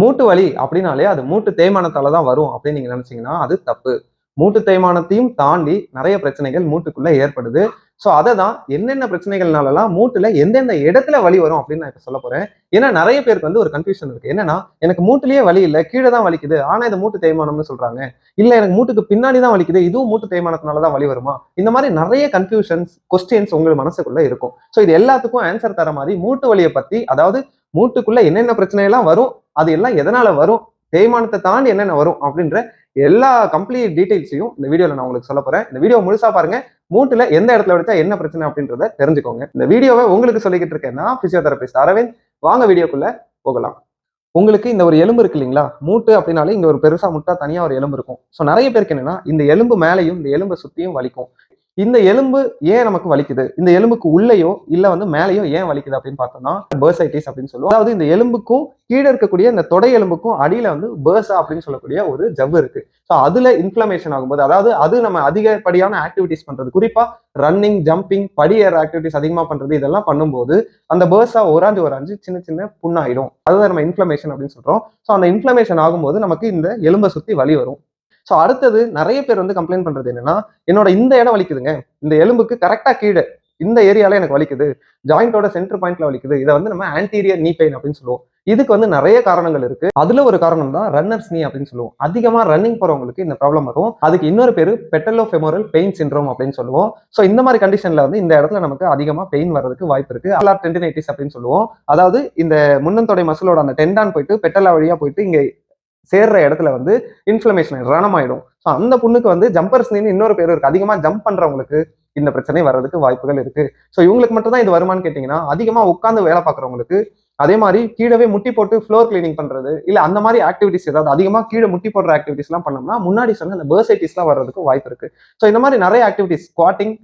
மூட்டு வலி அப்படின்னாலே அது மூட்டு தேய்மானத்தால தான் வரும் அப்படின்னு நீங்க நினைச்சீங்கன்னா அது தப்பு. மூட்டு தேய்மானத்தையும் தாண்டி நிறைய பிரச்சனைகள் மூட்டுக்குள்ள ஏற்படுது. ஸோ அதை தான் என்னென்ன பிரச்சனைகள்னாலலாம் மூட்டுல எந்தெந்த இடத்துல வலி வரும் அப்படின்னு நான் இப்போ சொல்ல போறேன். ஏன்னா நிறைய பேருக்கு வந்து ஒரு கன்ஃபியூஷன் இருக்கு. என்னன்னா எனக்கு மூட்டுலயே வலி இல்லை கீழே தான் வலிக்குது. ஆனா இது மூட்டு தேய்மானம்னு சொல்றாங்க. இல்லை எனக்கு மூட்டுக்கு பின்னாடி தான் வலிக்குது. இதுவும் மூட்டு தேய்மானத்தினால தான் வலி வருமா? இந்த மாதிரி நிறைய கன்ஃபியூஷன்ஸ் கொஸ்டின்ஸ் உங்கள் மனசுக்குள்ள இருக்கும். ஸோ இது எல்லாத்துக்கும் ஆன்சர் தர மாதிரி மூட்டு வலியை பத்தி அதாவது மூட்டுக்குள்ள என்னென்ன பிரச்சனை எல்லாம் வரும் அது எல்லாம் எதனால வரும்? தேய்மானத்தை தாண்டி என்னென்ன வரும்? அப்படின்ற எல்லா கம்ப்ளீட் டீடைல்ஸையும் இந்த வீடியோல நான் உங்களுக்கு சொல்ல போறேன். இந்த வீடியோ முழுசா பாருங்க. மூட்டுல எந்த இடத்துல எடுத்தா என்ன பிரச்சனை அப்படின்றத தெரிஞ்சுக்கோங்க. இந்த வீடியோவை உங்களுக்கு சொல்லிக்கிட்டு இருக்கேன்னா பிசியோதெரபிஸ்ட் அரவிந்த். வாங்க வீடியோக்குள்ள போகலாம். உங்களுக்கு இந்த ஒரு எலும்பு இருக்கு இல்லைங்களா? மூட்டு அப்படின்னாலே இங்க ஒரு பெருசா முட்டா தனியா ஒரு எலும்பு இருக்கும். ஸோ நிறைய பேருக்கு என்னன்னா இந்த எலும்பு மேலையும் இந்த எலும்பை சுத்தியும் வலிக்கும். இந்த எலும்பு ஏன் நமக்கு வலிக்குது? இந்த எலும்புக்கு உள்ளேயோ இல்ல வந்து மேலேயோ ஏன் வலிக்குது அப்படின்னு பார்த்தோம்னா பேர்சைட்டிஸ் அப்படின்னு சொல்லுவோம். அதாவது இந்த எலும்புக்கும் கீழே இருக்கக்கூடிய இந்த தொடை எலும்புக்கும் அடியில வந்து பேர்சா அப்படின்னு சொல்லக்கூடிய ஒரு ஜவ்வு இருக்கு. ஸோ அதுல இன்ஃபிளமேஷன் ஆகும்போது அதாவது அது நம்ம அதிகப்படியான ஆக்டிவிட்டிஸ் பண்றது. குறிப்பா ரன்னிங் ஜம்பிங் படி ஏற ஆக்டிவிட்டிஸ் அதிகமா பண்றது இதெல்லாம் பண்ணும்போது அந்த பேர்ஸா ஒராஞ்சு ஒராஞ்சு சின்ன சின்ன புண்ணாயிடும். அதுதான் நம்ம இன்ஃபிளமேஷன் அப்படின்னு சொல்றோம். ஸோ அந்த இன்ஃபிளமேஷன் ஆகும்போது நமக்கு இந்த எலும்பை சுத்தி வலி வரும். ஸோ அடுத்தது நிறைய பேர் வந்து கம்ப்ளைண்ட் பண்றது என்னன்னா என்னோட இந்த இடம் வலிக்குதுங்க. இந்த எலும்புக்கு கரெக்டா கீழே இந்த ஏரியால எனக்கு வலிக்குது. ஜாயிண்டோட சென்டர் பாயிண்ட்ல வலிக்குது. இதை வந்து நம்ம ஆன்டீரியர் நீ பெயின் அப்படின்னு சொல்லுவோம். இதுக்கு வந்து நிறைய காரணங்கள் இருக்கு. அதுல ஒரு காரணம் தான் ரன்னர்ஸ் நீ அப்படின்னு சொல்லுவோம். அதிகமா ரன்னிங் போறவங்களுக்கு இந்த ப்ராப்ளம் வரும். அதுக்கு இன்னொரு பேரு பெட்டலோ ஃபெமோரல் பெயின் சிண்ட்ரோம் அப்படின்னு சொல்லுவோம். ஸோ இந்த மாதிரி கண்டிஷன்ல வந்து இந்த இடத்துல நமக்கு அதிகமா பெயின் வர்றதுக்கு வாய்ப்பு இருக்கு. அலார் டென்டினைட்டிஸ் அப்படின்னு சொல்லுவோம். அதாவது இந்த முன்னந்தொடை மசிலோட அந்த டெண்டான் போயிட்டு பெட்டலா வழியா போயிட்டு இங்க சேர்ற இடத்துல வந்து இன்ஃப்ளமேஷன் ரணமாயிடும். ஸோ அந்த புண்ணுக்கு வந்து ஜம்பர்ஸ் இன்னொரு பேர் இருக்கு. அதிகமா ஜம்ப் பண்றவங்களுக்கு இந்த பிரச்சனை வர்றதுக்கு வாய்ப்புகள் இருக்கு. ஸோ இவங்களுக்கு மட்டும் தான் இது வருமானு கேட்டீங்கன்னா அதிகமா உட்காந்து வேலை பார்க்குறவங்களுக்கு அதே மாதிரி கீழவே முட்டி போட்டு ஃப்ளோர் கிளீனிங் பண்றது இல்ல அந்த மாதிரி ஆக்டிவிட்டிஸ் ஏதாவது அதிகமா கீழே முட்டி போடுற ஆக்டிவிட்டிஸ் எல்லாம் பண்ணோம்னா முன்னாடி சொன்ன அந்த பேர்சைட்டிஸ்லாம் வர்றதுக்கு வாய்ப்பு இருக்கு. ஸோ இந்த மாதிரி நிறைய ஆக்டிவிட்டிஸ் ஸ்குவாட்டிங்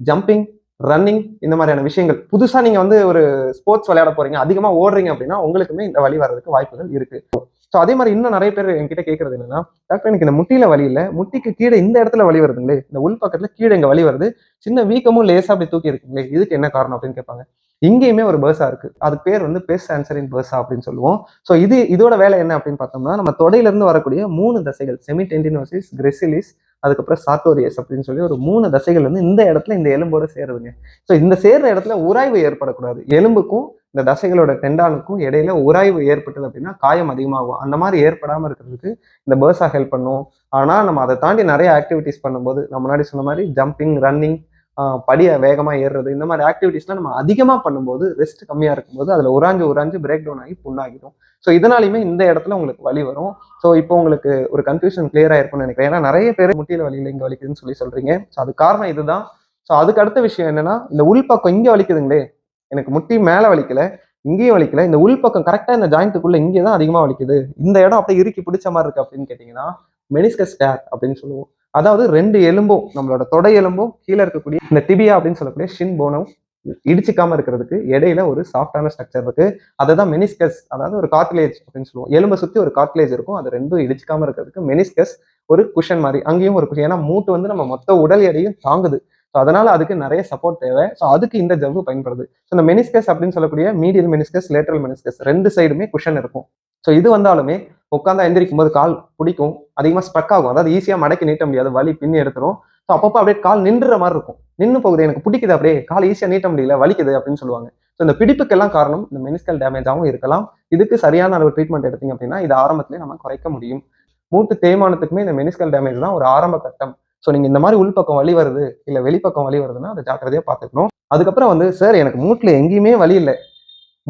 ஜம்பிங் ரன்னிங் இந்த மாதிரியான விஷயங்கள். புதுசாக நீங்கள் வந்து ஒரு ஸ்போர்ட்ஸ் விளையாட போறீங்க அதிகமாக ஓடுறீங்க அப்படின்னா உங்களுக்குமே இந்த வழி வர்றதுக்கு வாய்ப்புகள் இருக்கு. ஸோ அதே மாதிரி இன்னும் நிறைய பேர் என்கிட்ட கேட்கறது என்னன்னா டாக்டர் எனக்கு இந்த முட்டியில வலி இல்லை. முட்டிக்கு கீழே இந்த இடத்துல வலி வருதுங்களே. இந்த உள் பக்கத்துல கீழே இங்கே வலி வருது. சின்ன வீக்கமும் லேசா அப்படி தூக்கி இருக்குங்களே. இதுக்கு என்ன காரணம்? அப்படின்னு கேட்பாங்க. இங்கேயுமே ஒரு பேர்ஸா இருக்கு. அது பேர் வந்து பெஸ் ஆன்சரின் பேர்ஸா அப்படின்னு சொல்லுவோம். ஸோ இது இதோட வேலை என்ன அப்படின்னு பார்த்தோம்னா நம்ம தொடையிலிருந்து வரக்கூடிய மூணு தசைகள் செமி டென்டினோசிஸ் கிரெசிலிஸ் அதுக்கப்புறம் சாத்தோரியஸ் அப்படின்னு சொல்லி ஒரு மூணு தசைகள் வந்து இந்த இடத்துல இந்த எலும்போட சேருதுங்க ஸோ இந்த சேர்ற இடத்துல உராய்வு ஏற்படக்கூடாது. எலும்புக்கும் இந்த தசைகளோட டெண்டானுக்கும் இடையில உராய்வு ஏற்பட்டது அப்படின்னா காயம் அதிகமாகும். அந்த மாதிரி ஏற்படாமல் இருக்கிறதுக்கு இந்த பேர்ஸா ஹெல்ப் பண்ணும். ஆனால் நம்ம அதை தாண்டி நிறைய ஆக்டிவிட்டிஸ் பண்ணும்போது நம்ம முன்னாடி சொன்ன மாதிரி ஜம்பிங் ரன்னிங் படியை வேகமாக ஏறுறது இந்த மாதிரி ஆக்டிவிட்டீஸ்லாம் நம்ம அதிகமாக பண்ணும்போது ரெஸ்ட் கம்மியாக இருக்கும்போது அதில் உராஞ்சு உராஞ்சு பிரேக் டவுன் ஆகி புண்ணாகிடும் ஸோ இதனாலையுமே இந்த இடத்துல உங்களுக்கு வலி வரும். ஸோ இப்போ உங்களுக்கு ஒரு கன்ஃபியூஷன் கிளியர் ஆயிருக்கும்னு நினைக்கிறேன். ஏன்னா நிறைய பேர் முட்டியில் வலியில் இங்கே வலிக்குதுன்னு சொல்லி சொல்கிறீங்க ஸோ அது காரணம் இதுதான். ஸோ அதுக்கு அடுத்த விஷயம் என்னன்னா இந்த உள்பக்கம் இங்கே வலிக்குதுங்களே. எனக்கு முட்டி மேலே வலிக்கல இங்கேயும் வலிக்கல. இந்த உள்பக்கம் கரெக்டாக இந்த ஜாயிண்ட்டுக்குள்ள இங்கே தான் அதிகமாக வலிக்குது. இந்த இடம் அப்படியே இறுக்கி பிடிச்ச மாதிரி இருக்கு அப்படின்னு கேட்டிங்கன்னா மெனிஸ்கஸ் டேர் அப்படின்னு சொல்லுவோம். அதாவது ரெண்டு எலும்பும் நம்மளோட தொடை எலும்பும் கீழே இருக்கக்கூடிய இந்த டிபியா அப்படின்னு சொல்லக்கூடிய ஷின் போனும் இடிச்சிக்காம இருக்கிறதுக்கு இடையில ஒரு சாஃப்டான ஸ்ட்ரக்சர் இருக்கு. அதை தான் மெனிஸ்கஸ் அதாவது ஒரு கார்ட்லேஜ் அப்படின்னு சொல்லுவோம். எலும்பை சுத்தி ஒரு கார்ட்லேஜ் இருக்கும். அது ரெண்டும் இடிச்சிக்காம இருக்கிறதுக்கு மெனிஸ்கஸ் ஒரு குஷன் மாதிரி அங்கேயும் ஒரு குஷன் ஏன்னா மூட்டு வந்து நம்ம மொத்த உடல் எடையும் தாங்குது. ஸோ அதனால அதுக்கு நிறைய சப்போர்ட் தேவை. ஸோ அதுக்கு இந்த ஜவ்வு பயன்படுது. ஸோ இந்த மெனிஸ்கஸ் அப்படின்னு சொல்லக்கூடிய மீடியல் மெனிஸ்கஸ் லேட்ரல் மெனிஸ்கஸ் ரெண்டு சைடுமே குஷன் இருக்கும். ஸோ இது வந்தாலுமே உட்காந்தா எந்திரிக்கும் போது கால் பிடிக்கும். அதிகமாக ஸ்ட்ரக் ஆகும். அதாவது ஈஸியாக மடக்கி நீட்ட முடியாது. வலி பின்னி எடுத்துரும். ஸோ அப்பப்போ அப்படியே கால் நின்றுற மாதிரி இருக்கும். நின்று போகுது. எனக்கு பிடிக்குது அப்படியே. கால் ஈஸியாக நீட்ட முடியல. வலிக்குது அப்படின்னு சொல்லுவாங்க. ஸோ இந்த பிடிப்புக்கெல்லாம் காரணம் இந்த மெனிஸ்கல் டேமேஜாகவும் இருக்கலாம். இதுக்கு சரியான அளவு ட்ரீட்மெண்ட் எடுத்தீங்க அப்படின்னா இது ஆரம்பத்திலே நம்ம குறைக்க முடியும். மூட்டு தேய்மானத்துக்குமே இந்த மெனிஸ்கல் டேமேஜ் தான் ஒரு ஆரம்ப கட்டம். ஸோ நீங்கள் இந்த மாதிரி உள்பக்கம் வலி வருது இல்லை வெளிப்பக்கம் வலி வருதுன்னா அதை ஜாக்கிரதையாக பார்த்துக்கணும். அதுக்கப்புறம் வந்து சார் எனக்கு மூட்டில் எங்கேயுமே வலி இல்லை.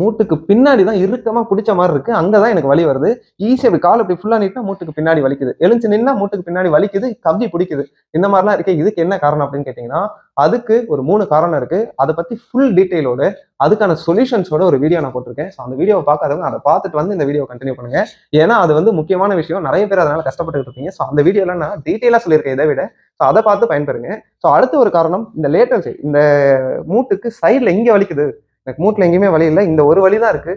மூட்டுக்கு பின்னாடி தான் இறுக்கமா பிடிச்ச மாதிரி இருக்கு. அங்கதான் எனக்கு வலி வருது. ஈஸி அப்படி கால் அப்படி ஃபுல்லா நீட்டா மூட்டுக்கு பின்னாடி வலிக்குது. எழுந்து நின்னா மூட்டுக்கு பின்னாடி வலிக்குது கம்பி பிடிக்குது. இந்த மாதிரிலாம் இருக்கு இதுக்கு என்ன காரணம் அப்படின்னு கேட்டீங்கன்னா அதுக்கு ஒரு மூணு காரணம் இருக்கு. அதை பத்தி ஃபுல் டீட்டெயிலோட அதுக்கான சொல்யூஷன்ஸோட ஒரு வீடியோ நான் போட்டிருக்கேன். ஸோ அந்த வீடியோவை பார்க்காதவங்க அதை பார்த்துட்டு வந்து இந்த வீடியோ கண்டினியூ பண்ணுங்க. ஏன்னா அது வந்து முக்கியமான விஷயம். நிறைய பேர் அதனால கஷ்டப்பட்டு இருக்கீங்க. ஸோ அந்த வீடியோல நான் டீட்டெயிலாக சொல்லியிருக்கேன் இதை விட. ஸோ அதை பார்த்து பயன்பெறுங்க. ஸோ அடுத்த ஒரு காரணம் இந்த லேட்டர் சைடு இந்த மூட்டுக்கு சைடில் எங்கே வலிக்குது. எனக்கு மூட்டில் எங்கேயுமே வழி இல்லை. இந்த ஒரு வழி தான் இருக்கு.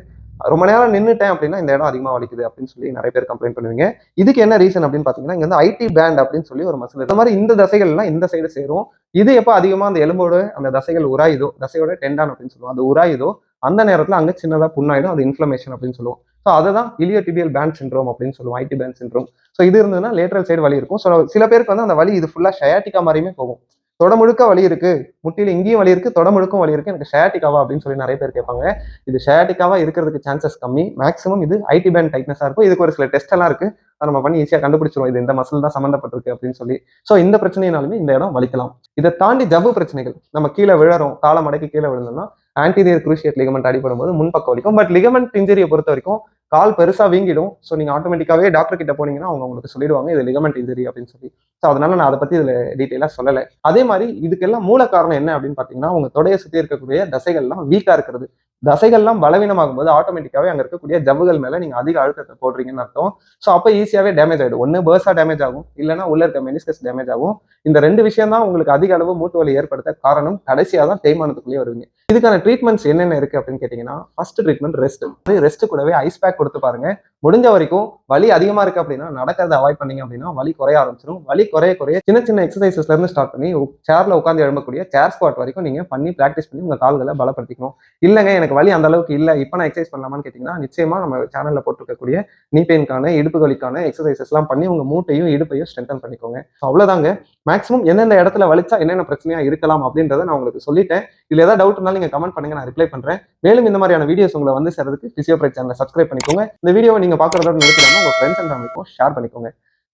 ரொம்ப நேரம் நின்றுட்டேன் அப்படின்னா இந்த இடம் அதிகமாக வலிக்குது அப்படின்னு சொல்லி நிறைய பேர் கம்ப்ளைண்ட் பண்ணுவீங்க. இதுக்கு என்ன ரீசன் அப்படின்னு பார்த்தீங்கன்னா இங்கே வந்து ஐடி பேண்ட் அப்படின்னு சொல்லி ஒரு மசில் இந்த மாதிரி இந்த தசைகள்லாம் இந்த சைடு சேரும். இது எப்போ அதிகமாக அந்த எலும்போட அந்த தசைகள் உராயுதோ தசையோட டெண்டான் அப்படின்னு சொல்லுவோம். அது உராயுதோ அந்த நேரத்தில் அங்கே சின்னதாக புண்ணாயிடும். அது இன்ஃப்ளமேஷன் அப்படின்னு சொல்லுவோம். ஸோ அதை தான் இலியோடிபியல் பேண்ட் சின்ரோம் அப்படின்னு சொல்லுவோம். ஐடி பேண்ட் சின்ரோம் ஸோ இது இருந்ததுன்னா லேட்டரல் சைடு வலி இருக்கும். ஸோ சில பேருக்கு வந்து அந்த வலி இது ஃபுல்லாக ஷயாட்டிக்கா மாதிரியுமே போகும். தொடமுழுக்க வலி இருக்கு. முட்டியில் இங்கேயும் வலி இருக்கு தொடமுழுக்கும் வலி இருக்கு. எனக்கு ஷேட்டிக்காவா அப்படின்னு சொல்லி நிறைய பேர் கேட்பாங்க. இது ஷேட்டிக்காவா இருக்கிறதுக்கு சான்சஸ் கம்மி. மேக்ஸிமம் இது ஐடி பேண்ட் டைட்னஸா இருக்கும். இதுக்கு ஒரு சில டெஸ்ட் எல்லாம் இருக்கு. அதை நம்ம பண்ணி ஈஸியாக கண்டுபிடிச்சிருவோம். இது இந்த மசில் தான் சம்மந்தப்பட்டிருக்கு அப்படின்னு சொல்லி. ஸோ இந்த பிரச்சனையினாலுமே இந்த இடம் வலிக்கலாம். இதை தாண்டி ஜவ்வு பிரச்சனைகள். நம்ம கீழே விழறோம். காலை மடக்கி கீழே விழுந்தோம்னா ஆன்டீரியர் குரூஷியட் லிகமெண்ட் அடிபடும் போது முன்பக்கம் வலிக்கும். பட் லிகமெண்ட் இன்ஜரியை பொறுத்த வரைக்கும் கால் பெருசா வீங்கிடும். ஸோ நீங்க ஆட்டோமேட்டிக்காவே டாக்டர் கிட்ட போனீங்கன்னா அவங்க உங்களுக்கு சொல்லிடுவாங்க இது லிகமெண்ட் இன்ஜுரி அப்படின்னு சொல்லி. ஸோ அதனால நான் அதை பத்தி இதுல டீட்டெயிலாக சொல்லலை. அதே மாதிரி இதுக்கெல்லாம் மூல காரணம் என்ன அப்படின்னு பாத்தீங்கன்னா உங்க தொடையை சுத்தி இருக்கக்கூடிய தசைகள்லாம் வீக்கா இருக்கிறது. தசைகள்லாம் பலவீனமாகும் போது ஆட்டோமேட்டிக்காவே அங்க இருக்கக்கூடிய ஜவ்வுகள் மேல நீங்க அதிக அழுத்தத்தை போடுறீங்கன்னு அர்த்தம். ஸோ அப்போ ஈஸியாவே டேமேஜ் ஆயிடும். ஒன்று பேர்ஸா டேமேஜ் ஆகும் இல்லைன்னா உள்ள இருக்க மெனிஸ்கஸ் டேமேஜ் ஆகும். இந்த ரெண்டு விஷயம் தான் உங்களுக்கு அதிக அளவு மூட்டு வலி ஏற்படுத்த காரணம். கடைசியாக தான் தேய்மானத்துக்குள்ளேயே வருவீங்க. இதுக்கான ட்ரீட்மெண்ட்ஸ் என்னென்ன இருக்கு அப்படின்னு கேட்டீங்கன்னா ஃபர்ஸ்ட் ட்ரீட்மெண்ட் ரெஸ்ட் ரெஸ்ட் கூடவே ஐஸ் பேக் கொடுத்து பாருங்க. முடிஞ்ச வரைக்கும் வலி அதிகமா இருக்கு அப்படின்னா நடக்கிறத அவாய்ட் பண்ணீங்க அப்படின்னா வலி குறைய ஆரம்பிச்சிடும் வலி குறைய குறைய சின்ன சின்ன எக்ஸசைசஸ்ல இருந்து ஸ்டார்ட் பண்ணி சேர்ல உட்காந்து எழும்பக்கூடிய சேர் ஸ்குவாட் வரைக்கும் நீங்க பண்ணி ப்ராக்டிஸ் பண்ணி உங்க கால்களை பலப்படுத்திக்கணும். இல்லைங்க எனக்கு வலி அந்த அளவுக்கு இல்லை. இப்போ நான் எக்ஸசைஸ் பண்ணலாமான்னு கேட்டீங்கன்னா நிச்சயமா நம்ம சேனல்ல போட்டிருக்கக்கூடிய நீ பெயின்கான இடுப்பு வலிக்கான எக்ஸசைசஸ் எல்லாம் பண்ணி உங்க மூட்டையும் இடுப்பையும் ஸ்ட்ரென்தன் பண்ணிக்கோங்க. அவ்வளவுதாங்க. மேக்ஸிமம் எந்தெந்த இடத்துல வலிச்சா என்னென்ன பிரச்சனையா இருக்கலாம் அப்படின்றத நான் உங்களுக்கு சொல்லிட்டேன். இதுல ஏதாவது டவுட் இருந்தாலும் நீங்க கமெண்ட் பண்ணுங்க நான் ரிப்ளை பண்றேன். மேலும் இந்த மாதிரியான வீடியோஸ் உங்களை வந்து சேர்றதுக்கு பிசியோபிரைட் சேனலை சப்ஸ்கிரைப் பண்ணிக்கோங்க. இந்த வீடியோவை நீங்க பாக்குறதோட நினைக்கிறாங்க உங்க ஃப்ரெண்ட்ஸ் அண்ட் ஃபேமிலிக்கும் ஷேர் பண்ணிக்கோங்க.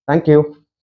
Thank you